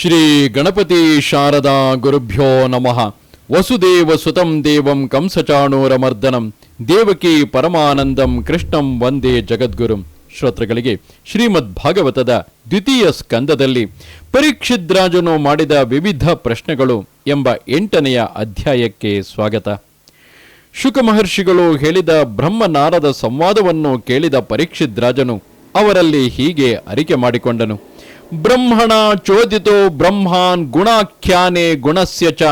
ಶ್ರೀ ಗಣಪತಿ ಶಾರದಾ ಗುರುಭ್ಯೋ ನಮಃ. ವಸುದೇವ ಸುತಂ ದೇವಂ ಕಂಸಚಾಣೂರಮರ್ದನಂ. ದೇವಕಿ ಪರಮಾನಂದಂ ಕೃಷ್ಣಂ ವಂದೇ ಜಗದ್ಗುರುಂ. ಶ್ರೋತೃಗಳಿಗೆ ಶ್ರೀಮದ್ ಭಾಗವತದ ದ್ವಿತೀಯ ಸ್ಕಂದದಲ್ಲಿ ಪರೀಕ್ಷಿದ್ರಾಜನು ಮಾಡಿದ ವಿವಿಧ ಪ್ರಶ್ನೆಗಳು ಎಂಬ ಎಂಟನೆಯ ಅಧ್ಯಾಯಕ್ಕೆ ಸ್ವಾಗತ. ಶುಕ ಮಹರ್ಷಿಗಳು ಹೇಳಿದ ಬ್ರಹ್ಮನಾರದ ಸಂವಾದವನ್ನು ಕೇಳಿದ ಪರೀಕ್ಷಿದ್ರಾಜನು ಅವರಲ್ಲಿ ಹೀಗೆ ಅರಿಕೆ ಮಾಡಿಕೊಂಡನು. ಬ್ರಹ್ಮಣ ಚೋದಿತೋ ಬ್ರಹ್ಮಾನ್ ಗುಣಾಖ್ಯಾನೆ ಗುಣಸ್ಯ ಚ.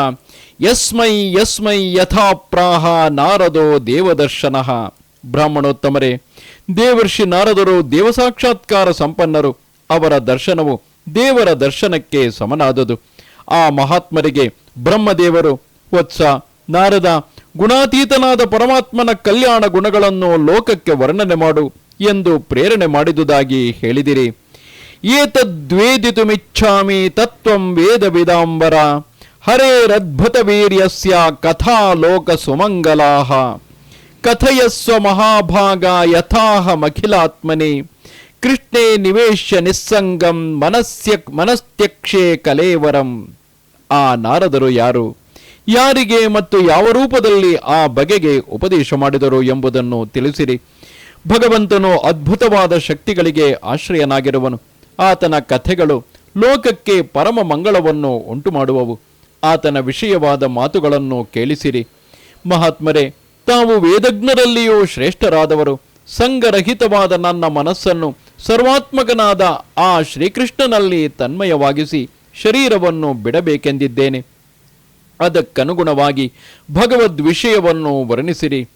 ಯಸ್ಮೈ ಯಸ್ಮೈ ಯಥಾ ಪ್ರಾಹ ನಾರದೋ ದೇವದರ್ಶನ. ಬ್ರಾಹ್ಮಣೋತ್ತಮರೇ, ದೇವರ್ಷಿ ನಾರದರು ದೇವಸಾಕ್ಷಾತ್ಕಾರ ಸಂಪನ್ನರು. ಅವರ ದರ್ಶನವು ದೇವರ ದರ್ಶನಕ್ಕೆ ಸಮನಾದದು. ಆ ಮಹಾತ್ಮರಿಗೆ ಬ್ರಹ್ಮದೇವರು, ವತ್ಸ, ನಾರದ, ಗುಣಾತೀತನಾದ ಪರಮಾತ್ಮನ ಕಲ್ಯಾಣ ಗುಣಗಳನ್ನು ಲೋಕಕ್ಕೆ ವರ್ಣನೆ ಮಾಡು ಎಂದು ಪ್ರೇರಣೆ ಮಾಡಿದುದಾಗಿ ಹೇಳಿದಿರಿ. ಏತದ್ವೇದಿತುಮಿಚ್ಛಾಮಿ ತತ್ವಂ ವೇದ ವಿದಾಂಬರ ಹರೇರದ್ಭುತ ವೀರ್ಯಸ್ಯ ಕಥಾ ಲೋಕ ಸುಮಂಗಲಾಹ ಕಥಯಸ್ವ ಮಹಾಭಾಗ ಯಥಾಹಮಖಿಲಾತ್ಮನೆ ಕೃಷ್ಣೇ ನಿವೇಶ್ಯ ನಿಸ್ಸಂಗಂ ಮನಸ್ಯ ಮನಸ್ತ್ಯಕ್ಷೇ ಕಲೇವರಂ. ಆ ನಾರದರು ಯಾರು? ಯಾರಿಗೆ ಮತ್ತು ಯಾವ ರೂಪದಲ್ಲಿ ಆ ಬಗೆಗೆ ಉಪದೇಶ ಮಾಡಿದರು ಎಂಬುದನ್ನು ತಿಳಿಸಿರಿ. ಭಗವಂತನು ಅದ್ಭುತವಾದ ಶಕ್ತಿಗಳಿಗೆ ಆಶ್ರಯನಾಗಿರುವನು. ಆತನ ಕಥೆಗಳು ಲೋಕಕ್ಕೆ ಪರಮ ಮಂಗಳವನ್ನು ಉಂಟು ಮಾಡುವವು ಆತನ ವಿಷಯವಾದ ಮಾತುಗಳನ್ನು ಕೇಳಿಸಿರಿ. ಮಹಾತ್ಮರೇ, ತಾವು ವೇದಜ್ಞರಲ್ಲಿಯೂ ಶ್ರೇಷ್ಠರಾದವರು. ಸಂಘರಹಿತವಾದ ನನ್ನ ಮನಸ್ಸನ್ನು ಸರ್ವಾತ್ಮಕನಾದ ಆ ಶ್ರೀಕೃಷ್ಣನಲ್ಲಿ ತನ್ಮಯವಾಗಿಸಿ ಶರೀರವನ್ನು ಬಿಡಬೇಕೆಂದಿದ್ದೇನೆ. ಅದಕ್ಕನುಗುಣವಾಗಿ ಭಗವದ್ ವಿಷಯವನ್ನು ವರ್ಣಿಸಿರಿ.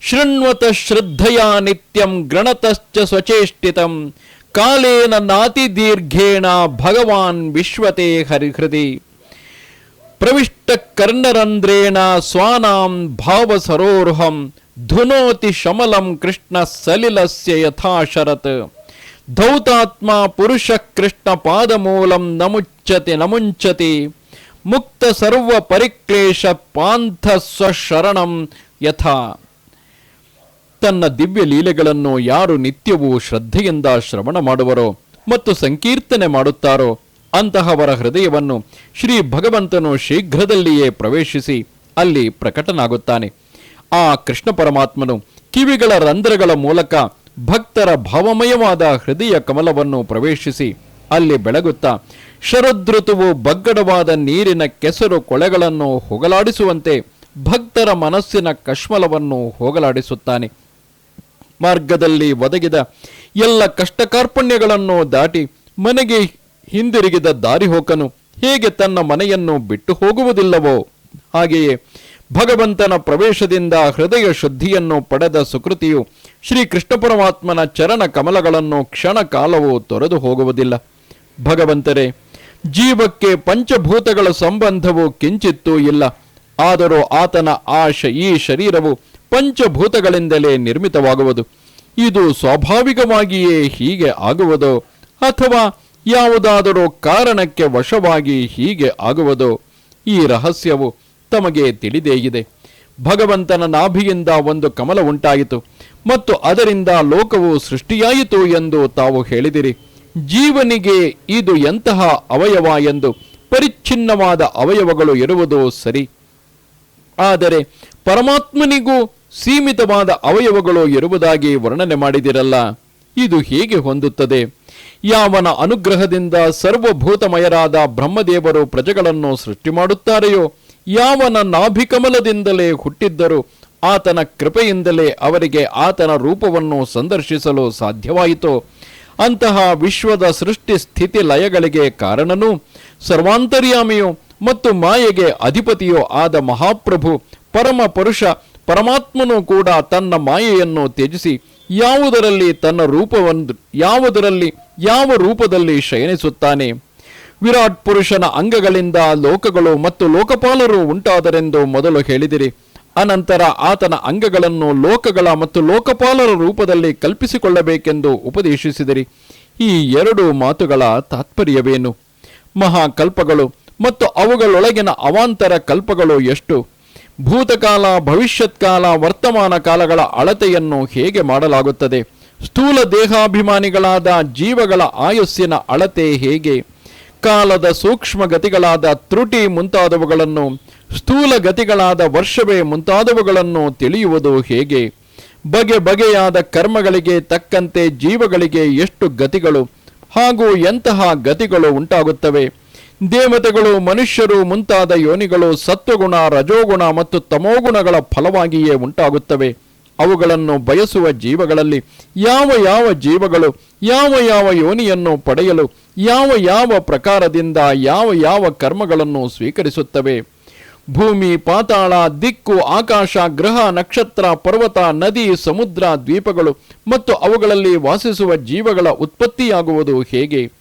ಶೃಣ್ವತ ಶ್ರದ್ಧೆಯ ನಿತ್ಯಂ ಗ್ರಣತಶ್ಚ ಸ್ವಚೇಷ್ಟಿತಂ ಕಾಲೇನ ನಾತಿ ದೀರ್ಘೇಣ ಭಗವಾನ್ ವಿಶ್ವತೆ ಹರಿಹೃದಿ. ಪ್ರವಿಷ್ಟ ಕರ್ಣರಂಧ್ರೇಣ ಸ್ವಾನಾಂ ಭಾವ ಸರೋರ್ಹಂ ಧುನೋತಿ ಶಮಲಂ ಕೃಷ್ಣ ಸಲಿಲಸ್ಯ ಯಥಾಶರತ್. ಧೌತಾತ್ಮ ಪುರುಷ ಕೃಷ್ಣ ಪಾದಮೂಲಂ ನಮುಚ್ಚತಿ ನಮುಂಚತಿ. ಮುಕ್ತ ಸರ್ವ ಪರಿಕ್ಲೇಶ ಪಾಂಥ ಸ್ವಶರಣಂ ಯಥಾ. ತನ್ನ ದಿವ್ಯ ಲೀಲೆಗಳನ್ನು ಯಾರು ನಿತ್ಯವೂ ಶ್ರದ್ಧೆಯಿಂದ ಶ್ರವಣ ಮಾಡುವರೋ ಮತ್ತು ಸಂಕೀರ್ತನೆ ಮಾಡುತ್ತಾರೋ ಅಂತಹವರ ಹೃದಯವನ್ನು ಶ್ರೀ ಭಗವಂತನು ಶೀಘ್ರದಲ್ಲಿಯೇ ಪ್ರವೇಶಿಸಿ ಅಲ್ಲಿ ಪ್ರಕಟನಾಗುತ್ತಾನೆ. ಆ ಕೃಷ್ಣ ಪರಮಾತ್ಮನು ಕಿವಿಗಳ ರಂಧ್ರಗಳ ಮೂಲಕ ಭಕ್ತರ ಭಾವಮಯವಾದ ಹೃದಯ ಕಮಲವನ್ನು ಪ್ರವೇಶಿಸಿ ಅಲ್ಲಿ ಬೆಳಗುತ್ತಾ ಶರದೃತುವು ಬಗ್ಗಡವಾದ ನೀರಿನ ಕೆಸರು ಕೊಳೆಗಳನ್ನು ಹೋಗಲಾಡಿಸುವಂತೆ ಭಕ್ತರ ಮನಸ್ಸಿನ ಕಶ್ಮಲವನ್ನು ಹೋಗಲಾಡಿಸುತ್ತಾನೆ. ಮಾರ್ಗದಲ್ಲಿ ಒದಗಿದ ಎಲ್ಲ ಕಷ್ಟ ಕಾರ್ಪಣ್ಯಗಳನ್ನು ದಾಟಿ ಮನೆಗೆ ಹಿಂದಿರುಗಿದ ದಾರಿಹೋಕನು ಹೇಗೆ ತನ್ನ ಮನೆಯನ್ನು ಬಿಟ್ಟು ಹೋಗುವುದಿಲ್ಲವೋ? ಹಾಗೆಯೇ ಭಗವಂತನ ಪ್ರವೇಶದಿಂದ ಹೃದಯ ಶುದ್ಧಿಯನ್ನು ಪಡೆದ ಸುಕೃತಿಯು ಶ್ರೀ ಕೃಷ್ಣ ಪರಮಾತ್ಮನ ಚರಣ ಕಮಲಗಳನ್ನು ಕ್ಷಣ ಕಾಲವೂ ತೊರೆದು ಹೋಗುವುದಿಲ್ಲ. ಭಗವಂತರೇ, ಜೀವಕ್ಕೆ ಪಂಚಭೂತಗಳ ಸಂಬಂಧವು ಕಿಂಚಿತ್ತೂ ಇಲ್ಲ. ಆದರೂ ಆತನ ಆ ಈ ಶರೀರವು ಪಂಚಭೂತಗಳಿಂದಲೇ ನಿರ್ಮಿತವಾಗುವುದು. ಇದು ಸ್ವಾಭಾವಿಕವಾಗಿಯೇ ಹೀಗೆ ಆಗುವುದೋ ಅಥವಾ ಯಾವುದಾದರೂ ಕಾರಣಕ್ಕೆ ವಶವಾಗಿ ಹೀಗೆ ಆಗುವುದು? ಈ ರಹಸ್ಯವು ತಮಗೆ ತಿಳಿದೇ ಇದೆ. ಭಗವಂತನ ನಾಭಿಯಿಂದ ಒಂದು ಕಮಲ ಉಂಟಾಯಿತು ಮತ್ತು ಅದರಿಂದ ಲೋಕವು ಸೃಷ್ಟಿಯಾಯಿತು ಎಂದು ತಾವು ಹೇಳಿದಿರಿ. ಜೀವನಿಗೆ ಇದು ಎಂತಹ ಅವಯವ ಎಂದು ಪರಿಚ್ಛಿನ್ನವಾದ ಅವಯವಗಳು ಇರುವುದು ಸರಿ. ಆದರೆ ಪರಮಾತ್ಮನಿಗೂ ಸೀಮಿತವಾದ ಅವಯವಗಳು ಇರುವುದಾಗಿ ವರ್ಣನೆ ಮಾಡಿದಿರಲ್ಲ. ಇದು ಹೇಗೆ ಹೊಂದುತ್ತದೆ? ಯಾವನ ಅನುಗ್ರಹದಿಂದ ಸರ್ವಭೂತಮಯರಾದ ಬ್ರಹ್ಮದೇವರು ಪ್ರಜೆಗಳನ್ನು ಸೃಷ್ಟಿ ಮಾಡುತ್ತಾರೆಯೋ? ಯಾವನ ನಾಭಿಕಮಲದಿಂದಲೇ ಹುಟ್ಟಿದ್ದರೂ? ಆತನ ಕೃಪೆಯಿಂದಲೇ ಅವರಿಗೆ ಆತನ ರೂಪವನ್ನು ಸಂದರ್ಶಿಸಲು ಸಾಧ್ಯವಾಯಿತು. ಅಂತಹ ವಿಶ್ವದ ಸೃಷ್ಟಿ ಸ್ಥಿತಿ ಲಯಗಳಿಗೆ ಕಾರಣನೂ? ಸರ್ವಾಂತರ್ಯಾಮಿಯೋ ಮತ್ತು ಮಾಯೆಗೆ ಅಧಿಪತಿಯೋ ಆದ ಮಹಾಪ್ರಭು, ಪರಮ ಪುರುಷ, ಪರಮಾತ್ಮನೂ ಕೂಡ ತನ್ನ ಮಾಯೆಯನ್ನು ತ್ಯಜಿಸಿ ಯಾವುದರಲ್ಲಿ ತನ್ನ ರೂಪವನ್ನು ಯಾವುದರಲ್ಲಿ ಯಾವ ರೂಪದಲ್ಲಿ ಶಯನಿಸುತ್ತಾನೆ? ವಿರಾಟ್ ಪುರುಷನ ಅಂಗಗಳಿಂದ ಲೋಕಗಳು ಮತ್ತು ಲೋಕಪಾಲರು ಉಂಟಾದರೆಂದು ಮೊದಲು ಹೇಳಿದಿರಿ. ಅನಂತರ ಆತನ ಅಂಗಗಳನ್ನು ಲೋಕಗಳ ಮತ್ತು ಲೋಕಪಾಲರ ರೂಪದಲ್ಲಿ ಕಲ್ಪಿಸಿಕೊಳ್ಳಬೇಕೆಂದು ಉಪದೇಶಿಸಿದಿರಿ. ಈ ಎರಡು ಮಾತುಗಳ ತಾತ್ಪರ್ಯವೇನು? ಮಹಾಕಲ್ಪಗಳು ಮತ್ತು ಅವುಗಳೊಳಗಿನ ಅವಾಂತರ ಕಲ್ಪಗಳು ಎಷ್ಟು? ಭೂತಕಾಲ, ಭವಿಷ್ಯತ್ಕಾಲ, ವರ್ತಮಾನ ಕಾಲಗಳ ಅಳತೆಯನ್ನು ಹೇಗೆ ಮಾಡಲಾಗುತ್ತದೆ? ಸ್ಥೂಲ ದೇಹಾಭಿಮಾನಿಗಳಾದ ಜೀವಗಳ ಆಯುಸ್ಸಿನ ಅಳತೆ ಹೇಗೆ? ಕಾಲದ ಸೂಕ್ಷ್ಮ ಗತಿಗಳಾದ ತ್ರುಟಿ ಮುಂತಾದವುಗಳನ್ನು, ಸ್ಥೂಲ ಗತಿಗಳಾದ ವರ್ಷವೇ ಮುಂತಾದವುಗಳನ್ನು ತಿಳಿಯುವುದು ಹೇಗೆ? ಬಗೆ ಬಗೆಯಾದ ಕರ್ಮಗಳಿಗೆ ತಕ್ಕಂತೆ ಜೀವಗಳಿಗೆ ಎಷ್ಟು ಗತಿಗಳು? ಹಾಗೂ ಎಂತಹ ಗತಿಗಳು ಉಂಟಾಗುತ್ತವೆ? ದೇವತೆಗಳು, ಮನುಷ್ಯರು ಮುಂತಾದ ಯೋನಿಗಳು ಸತ್ವಗುಣ, ರಜೋಗುಣ ಮತ್ತು ತಮೋಗುಣಗಳ ಫಲವಾಗಿಯೇ ಉಂಟಾಗುತ್ತವೆ. ಅವುಗಳನ್ನು ಬಯಸುವ ಜೀವಗಳಲ್ಲಿ ಯಾವ ಯಾವ ಜೀವಗಳು, ಯಾವ ಯಾವ ಯೋನಿಯನ್ನು ಪಡೆಯಲು, ಯಾವ ಯಾವ ಪ್ರಕಾರದಿಂದ ಯಾವ ಯಾವ ಕರ್ಮಗಳನ್ನು ಸ್ವೀಕರಿಸುತ್ತವೆ. ಭೂಮಿ, ಪಾತಾಳ, ದಿಕ್ಕು, ಆಕಾಶ, ಗ್ರಹ, ನಕ್ಷತ್ರ, ಪರ್ವತ, ನದಿ, ಸಮುದ್ರ, ದ್ವೀಪಗಳು ಮತ್ತು ಅವುಗಳಲ್ಲಿ ವಾಸಿಸುವ ಜೀವಗಳ ಉತ್ಪತ್ತಿಯಾಗುವುದು ಹೇಗೆ?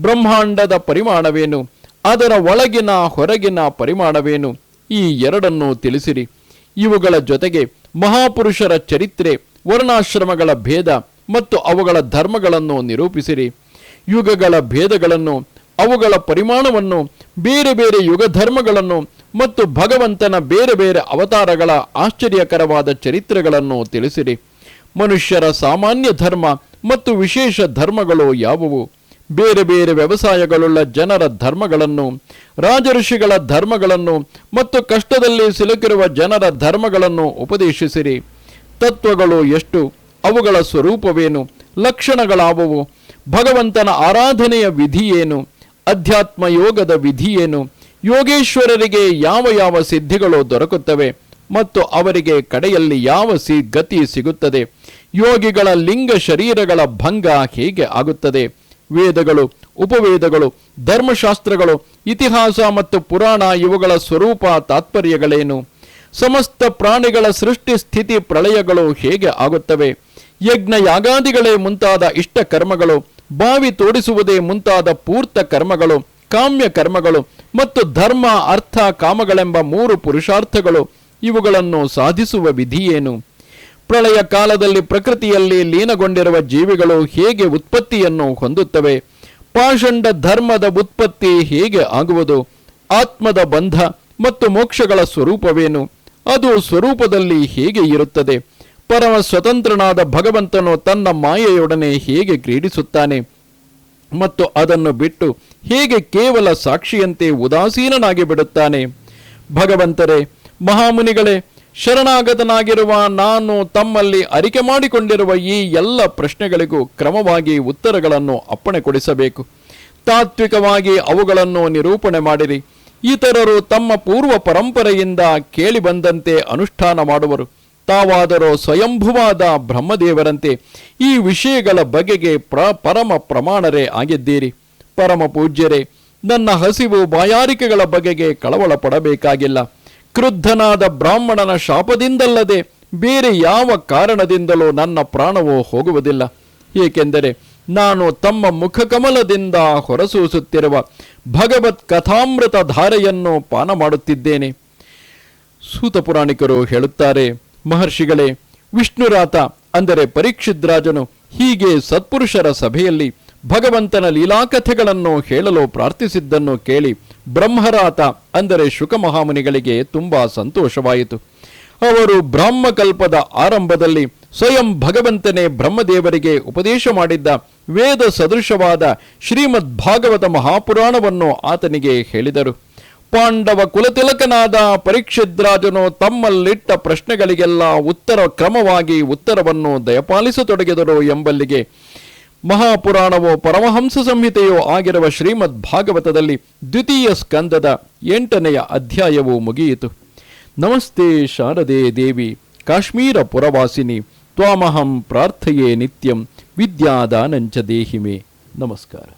ಬ್ರಹ್ಮಾಂಡದ ಪರಿಮಾಣವೇನು? ಅದರ ಒಳಗಿನ ಹೊರಗಿನ ಪರಿಮಾಣವೇನು? ಈ ಎರಡನ್ನು ತಿಳಿಸಿರಿ. ಇವುಗಳ ಜೊತೆಗೆ ಮಹಾಪುರುಷರ ಚರಿತ್ರೆ, ವರ್ಣಾಶ್ರಮಗಳ ಭೇದ ಮತ್ತು ಅವುಗಳ ಧರ್ಮಗಳನ್ನು ನಿರೂಪಿಸಿರಿ. ಯುಗಗಳ ಭೇದಗಳನ್ನು, ಅವುಗಳ ಪರಿಮಾಣವನ್ನು, ಬೇರೆ ಬೇರೆ ಯುಗ ಧರ್ಮಗಳನ್ನು ಮತ್ತು ಭಗವಂತನ ಬೇರೆ ಬೇರೆ ಅವತಾರಗಳ ಆಶ್ಚರ್ಯಕರವಾದ ಚರಿತ್ರೆಗಳನ್ನು ತಿಳಿಸಿರಿ. ಮನುಷ್ಯರ ಸಾಮಾನ್ಯ ಧರ್ಮ ಮತ್ತು ವಿಶೇಷ ಧರ್ಮಗಳು ಯಾವುವು? ಬೇರೆ ಬೇರೆ ವ್ಯವಸಾಯಗಳುಳ್ಳ ಜನರ ಧರ್ಮಗಳನ್ನು, ರಾಜಋಷಿಗಳ ಧರ್ಮಗಳನ್ನು ಮತ್ತು ಕಷ್ಟದಲ್ಲಿ ಸಿಲುಕಿರುವ ಜನರ ಧರ್ಮಗಳನ್ನು ಉಪದೇಶಿಸಿರಿ. ತತ್ವಗಳು ಎಷ್ಟು, ಅವುಗಳ ಸ್ವರೂಪವೇನು, ಲಕ್ಷಣಗಳಾವುವು, ಭಗವಂತನ ಆರಾಧನೆಯ ವಿಧಿಯೇನು, ಅಧ್ಯಾತ್ಮ ಯೋಗದ ವಿಧಿಯೇನು, ಯೋಗೇಶ್ವರರಿಗೆ ಯಾವ ಯಾವ ಸಿದ್ಧಿಗಳು ದೊರಕುತ್ತವೆ ಮತ್ತು ಅವರಿಗೆ ಕಡೆಯಲ್ಲಿ ಯಾವ ಸಿ ಗತಿ ಸಿಗುತ್ತದೆ, ಯೋಗಿಗಳ ಲಿಂಗ ಶರೀರಗಳ ಭಂಗ ಹೇಗೆ ಆಗುತ್ತದೆ ವೇದಗಳು, ಉಪವೇದಗಳು, ಧರ್ಮಶಾಸ್ತ್ರಗಳು, ಇತಿಹಾಸ ಮತ್ತು ಪುರಾಣ ಇವುಗಳ ಸ್ವರೂಪ ತಾತ್ಪರ್ಯಗಳೇನು? ಸಮಸ್ತ ಪ್ರಾಣಿಗಳ ಸೃಷ್ಟಿ ಸ್ಥಿತಿ ಪ್ರಳಯಗಳು ಹೇಗೆ ಆಗುತ್ತವೆ? ಯಜ್ಞ ಯಾಗಾದಿಗಳೇ ಮುಂತಾದ ಇಷ್ಟ ಕರ್ಮಗಳು ಬಾವಿ ತೋಡಿಸುವುದೇ ಮುಂತಾದ ಪೂರ್ತ ಕರ್ಮಗಳು, ಕಾಮ್ಯ ಕರ್ಮಗಳು ಮತ್ತು ಧರ್ಮ, ಅರ್ಥ, ಕಾಮಗಳೆಂಬ ಮೂರು ಪುರುಷಾರ್ಥಗಳು ಇವುಗಳನ್ನು ಸಾಧಿಸುವ ವಿಧಿಯೇನು? ಪ್ರಳಯ ಕಾಲದಲ್ಲಿ ಪ್ರಕೃತಿಯಲ್ಲಿ ಲೀನಗೊಂಡಿರುವ ಜೀವಿಗಳು ಹೇಗೆ ಉತ್ಪತ್ತಿಯನ್ನು ಹೊಂದುತ್ತವೆ? ಪಾಷಂಡ ಧರ್ಮದ ಉತ್ಪತ್ತಿ ಹೇಗೆ ಆಗುವುದು? ಆತ್ಮದ ಬಂಧ ಮತ್ತು ಮೋಕ್ಷಗಳ ಸ್ವರೂಪವೇನು? ಅದು ಸ್ವರೂಪದಲ್ಲಿ ಹೇಗೆ ಇರುತ್ತದೆ? ಪರಮ ಸ್ವತಂತ್ರನಾದ ಭಗವಂತನು ತನ್ನ ಮಾಯೆಯೊಡನೆ ಹೇಗೆ ಕ್ರೀಡಿಸುತ್ತಾನೆ? ಮತ್ತು ಅದನ್ನು ಬಿಟ್ಟು ಹೇಗೆ ಕೇವಲ ಸಾಕ್ಷಿಯಂತೆ ಉದಾಸೀನನಾಗಿ ಬಿಡುತ್ತಾನೆ? ಭಗವಂತರೇ, ಮಹಾಮುನಿಗಳೇ ಶರಣಾಗತನಾಗಿರುವ ನಾನು ತಮ್ಮಲ್ಲಿ ಅರಿಕೆ ಮಾಡಿಕೊಂಡಿರುವ ಈ ಎಲ್ಲ ಪ್ರಶ್ನೆಗಳಿಗೂ ಕ್ರಮವಾಗಿ ಉತ್ತರಗಳನ್ನು ಅಪ್ಪಣೆ ಕೊಡಿಸಬೇಕು ತಾತ್ವಿಕವಾಗಿ ಅವುಗಳನ್ನು ನಿರೂಪಣೆ ಮಾಡಿರಿ. ಇತರರು ತಮ್ಮ ಪೂರ್ವ ಪರಂಪರೆಯಿಂದ ಕೇಳಿ ಬಂದಂತೆ ಅನುಷ್ಠಾನ ಮಾಡುವರು. ತಾವಾದರೂ ಸ್ವಯಂಭುವಾದ ಬ್ರಹ್ಮದೇವರಂತೆ ಈ ವಿಷಯಗಳ ಬಗೆಗೆ ಪ್ರ ಪರಮ ಪ್ರಮಾಣರೇ ಆಗಿದ್ದೀರಿ. ಪರಮ ಪೂಜ್ಯರೇ, ನನ್ನ ಹಸಿವು ಬಾಯಾರಿಕೆಗಳ ಬಗೆಗೆ ಕಳವಳ ಪಡಬೇಕಾಗಿಲ್ಲ ಕ್ರುದ್ಧನಾದ ಬ್ರಾಹ್ಮಣನ ಶಾಪದಿಂದಲ್ಲದೆ ಬೇರೆ ಯಾವ ಕಾರಣದಿಂದಲೂ ನನ್ನ ಪ್ರಾಣವೋ ಹೋಗುವುದಿಲ್ಲ. ಏಕೆಂದರೆ ನಾನು ತಮ್ಮ ಮುಖಕಮಲದಿಂದ ಹೊರಸೂಸುತ್ತಿರುವ ಭಗವತ್ ಕಥಾಮೃತ ಧಾರೆಯನ್ನು ಪಾನ ಮಾಡುತ್ತಿದ್ದೇನೆ. ಸೂತ ಪುರಾಣಿಕರು ಹೇಳುತ್ತಾರೆ, ಮಹರ್ಷಿಗಳೇ, ವಿಷ್ಣುರಾತ, ಅಂದರೆ ಪರೀಕ್ಷಿದ್ರಾಜನು, ಹೀಗೆ ಸತ್ಪುರುಷರ ಸಭೆಯಲ್ಲಿ ಭಗವಂತನ ಲೀಲಾಕಥೆಗಳನ್ನು ಹೇಳಲು ಪ್ರಾರ್ಥಿಸಿದ್ದನ್ನು ಕೇಳಿ ಬ್ರಹ್ಮರಾತ ಅಂದರೆ ಶುಕ ಮಹಾಮುನಿಗಳಿಗೆ ತುಂಬಾ ಸಂತೋಷವಾಯಿತು. ಅವರು ಬ್ರಾಹ್ಮಕಲ್ಪದ ಆರಂಭದಲ್ಲಿ ಸ್ವಯಂ ಭಗವಂತನೇ ಬ್ರಹ್ಮದೇವರಿಗೆ ಉಪದೇಶ ಮಾಡಿದ್ದ ವೇದ ಸದೃಶವಾದ ಶ್ರೀಮದ್ ಭಾಗವತ ಮಹಾಪುರಾಣವನ್ನು ಆತನಿಗೆ ಹೇಳಿದರು. ಪಾಂಡವ ಕುಲತಿಲಕನಾದ ಪರೀಕ್ಷಿದ್ರಾಜನು ತಮ್ಮಲ್ಲಿಟ್ಟ ಪ್ರಶ್ನೆಗಳಿಗೆಲ್ಲ ಉತ್ತರ ಕ್ರಮವಾಗಿ ಉತ್ತರವನ್ನು ದಯಪಾಲಿಸತೊಡಗಿದರು ಎಂಬಲ್ಲಿಗೆ ಮಹಾಪುರಾಣವೋ ಪರಮಹಂಸ ಸಂಹಿತೆಯೋ ಆಗಿರುವ ಶ್ರೀಮದ್ ಭಾಗವತದಲ್ಲಿ ದ್ವಿತೀಯ ಸ್ಕಂದದ ಎಂಟನೆಯ ಅಧ್ಯಾಯವು ಮುಗಿಯಿತು. ನಮಸ್ತೆ ಶಾರದೆ ದೇವಿ, ಕಾಶ್ಮೀರ ಪುರವಾಸಿನಿ, ತ್ವಾಮಹಂ ಪ್ರಾರ್ಥೆಯೇ ನಿತ್ಯಂ, ವಿದ್ಯಾದಾನಂಚ ದೇಹಿಮೆ. ನಮಸ್ಕಾರ.